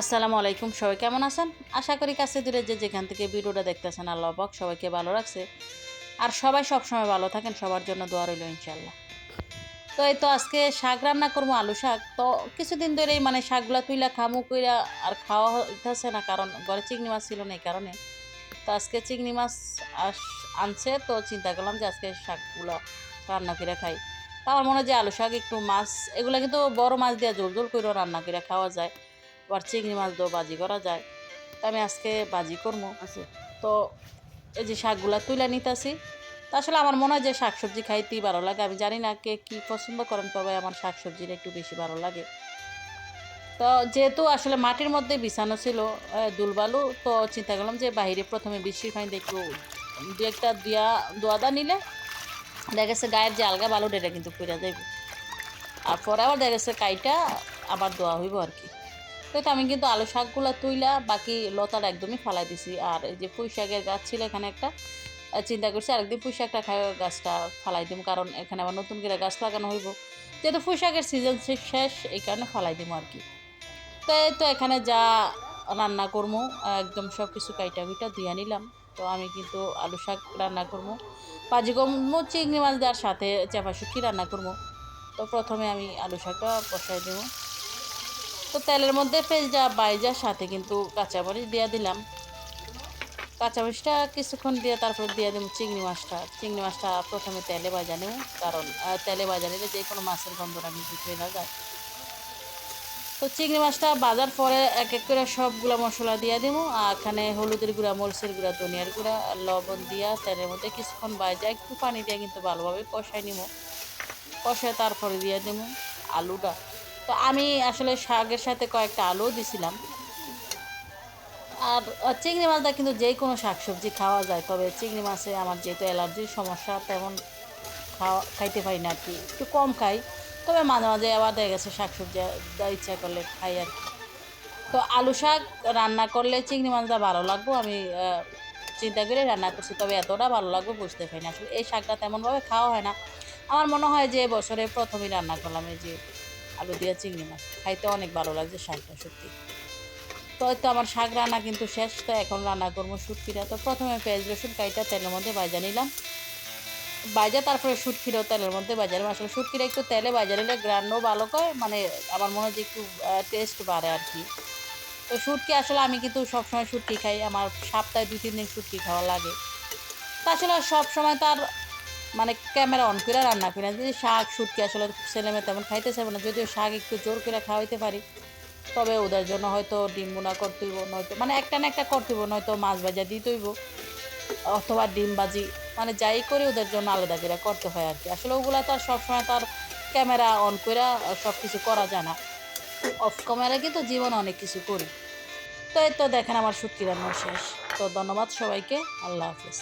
আসসালামু আলাইকুম, সবাই কেমন আছেন? আশা করি কাছে দূরে যে যেখান থেকে ভিডিওটা দেখতেছেন, আল্লাহ পাক সবাইকে ভালো রাখছে। আর সবাই সবসময় ভালো থাকেন, সবার জন্য দোয়া রইল ইনশাল্লাহ তো এই তো আজকে শাক রান্না করব আলু শাক। তো কিছুদিন ধরেই মানে শাকগুলা তুইলা খামু কইরা আর খাওয়া হইতেছে না, কারণ ঘরে চিংড়ি মাছ ছিল না এই কারণে। তো আজকে চিংড়ি মাছ আনছে, তো চিন্তা করলাম যে আজকে শাকগুলো রান্না করে খাই। আমার মনে হয় যে আলু শাক একটু মাছ, এগুলো কিন্তু বড় মাছ দিয়ে জোর জোর করেও রান্না করে খাওয়া যায়। আবার চিংড়ি মাছ দিয়েও বাজি করা যায়। তো আমি আজকে বাজি করব। আছে তো এই যে শাকগুলা তুলে নিতেছি তো আসলে আমার মনে হয় যে শাকসবজি খাইতেই ভালো লাগে। আমি জানি না কে কী পছন্দ করেন তবে আমার শাকসবজিটা একটু বেশি ভালো লাগে। তো যেহেতু আসলে মাটির মধ্যে বিছানো ছিল দুলবালু তো চিন্তা করলাম যে বাইরে প্রথমে বৃষ্টির পানিতে একটু দু একটা দিয়া দোয়াদা নিলে দেখা গেছে গায়ের যে আলগা বালু এটা কিন্তু পুড়ে যাইব। আর পরে আবার দেখা গেছে কাইটা আবার দোয়া হইব আর কি। তো আমি কিন্তু আলু শাকগুলো তুইলা বাকি লতাটা একদমই ফালাই দিছি। আর এই যে পুঁই শাকের গাছ ছিল এখানে একটা চিন্তা করছি আরেকদিন পুঁই শাকটা খাই গাছটা ফালাই দিম, কারণ এখানে আবার নতুন করে গাছ লাগানো হইব। যেহেতু পুঁই শাকের সিজন শেষ, এই কারণে ফালাই দিব আর কি। তো এই তো এখানে যা রান্না করব একদম সব কিছু কাইটা কুইটা দিয়ে নিলাম। তো আমি কিন্তু আলু শাক রান্না করব পাজি করব চিংড়ি মাছ দেওয়ার সাথে চাপা শুকি রান্না করব তো প্রথমে আমি আলু শাকটা বসাই দেবো তো তেলের মধ্যে পেঁয়াজটা বাইজার সাথে কিন্তু কাঁচামরিচ দিয়ে দিলাম। কাঁচামরিচটা কিছুক্ষণ দিয়ে তারপর দিয়ে দেবো চিংড়ি মাছটা। চিংড়ি মাছটা প্রথমে তেলে ভাজা নেব, কারণ তেলে ভাজা নিলে যে কোনো মাছের গন্ধটা হয়ে না যায়। তো চিংড়ি মাছটা বাজার পরে এক এক করে সবগুলো মশলা দিয়ে দিব, আর এখানে হলুদের গুঁড়া, মরিচের গুঁড়া, ধনিয়ার গুঁড়া লবণ দিয়া তেলের মধ্যে কিছুক্ষণ বাইজা একটু পানি দিয়ে কিন্তু ভালোভাবে কষাই নিব। কষায় তারপরে দিয়ে দেবো আলুটা। তো আমি আসলে শাকের সাথে কয়েকটা আলুও দিছিলাম। আর চিংড়ি মাছটা কিন্তু যে কোনো শাকসবজি খাওয়া যায়, তবে চিংড়ি মাছে আমার যেহেতু অ্যালার্জির সমস্যা, তেমন খাওয়া, খাইতে পারি না আর কি একটু কম খাই, তবে মাঝে মাঝে আবার দেখা গেছে শাকসবজি, যা ইচ্ছা করলে খাই আর কি তো আলু শাক রান্না করলে চিংড়ি মাছটা ভালো লাগবো, আমি চিন্তা করে রান্না করছি, তবে এতটা ভালো লাগবে বুঝতে পারি না। আসলে এই শাকটা তেমনভাবে খাওয়া হয় না। আমার মনে হয় যে বছরে প্রথমেই রান্না করলাম এই যে আলু দিয়ে চিংড়ি মাছ। খাইতে অনেক ভালো লাগছে শাকটা, সত্যি। তো তো আমার শাক রান্না কিন্তু শেষ, তো এখন রান্না করব শুটকিটা। তো প্রথমে পেঁয়াজ, রসুন, কাইটা, তেলের মধ্যে ভাজা নিলাম। বাজা তারপরে শুটকিটাও তেলের মধ্যে নিলাম। আসলে শুটকিটা একটু তেলে ভাজা নিলে গ্রান্ডও ভালো করে মানে আমার মনে হয় যে একটু টেস্ট বাড়ে আর কি। তো শুটকি আসলে আমি কিন্তু সবসময় শুটকি খাই। আমার সপ্তাহে দুই, তিন দিন শুটকি খাওয়া লাগে। তা আসলে সবসময় তার মানে ক্যামেরা অন করে রান্না করি যদি শাক, শুটকি আসলে ছেলেমেয়ে তেমন খাইতে চাইবে না, যদিও শাক একটু জোর করে খাওয়াইতে পারি, তবে ওদের জন্য হয়তো ডিম বোনা করতে হইব নয়তো মানে একটা না একটা করতে হইব নয়তো মাছ ভাজা দিতে হইব অথবা ডিম বাজি মানে যাই করে ওদের জন্য আলাদা করে করতে হয় আর কি। আসলে ওগুলো তো আর সবসময় তার ক্যামেরা অন করে সব কিছু করা যায় না। অফ ক্যামেরা কিন্তু জীবন অনেক কিছু করি। তো এই তো দেখেন আমার শুটকি রান্না শেষ। তো ধন্যবাদ সবাইকে। আল্লাহ হাফিজ।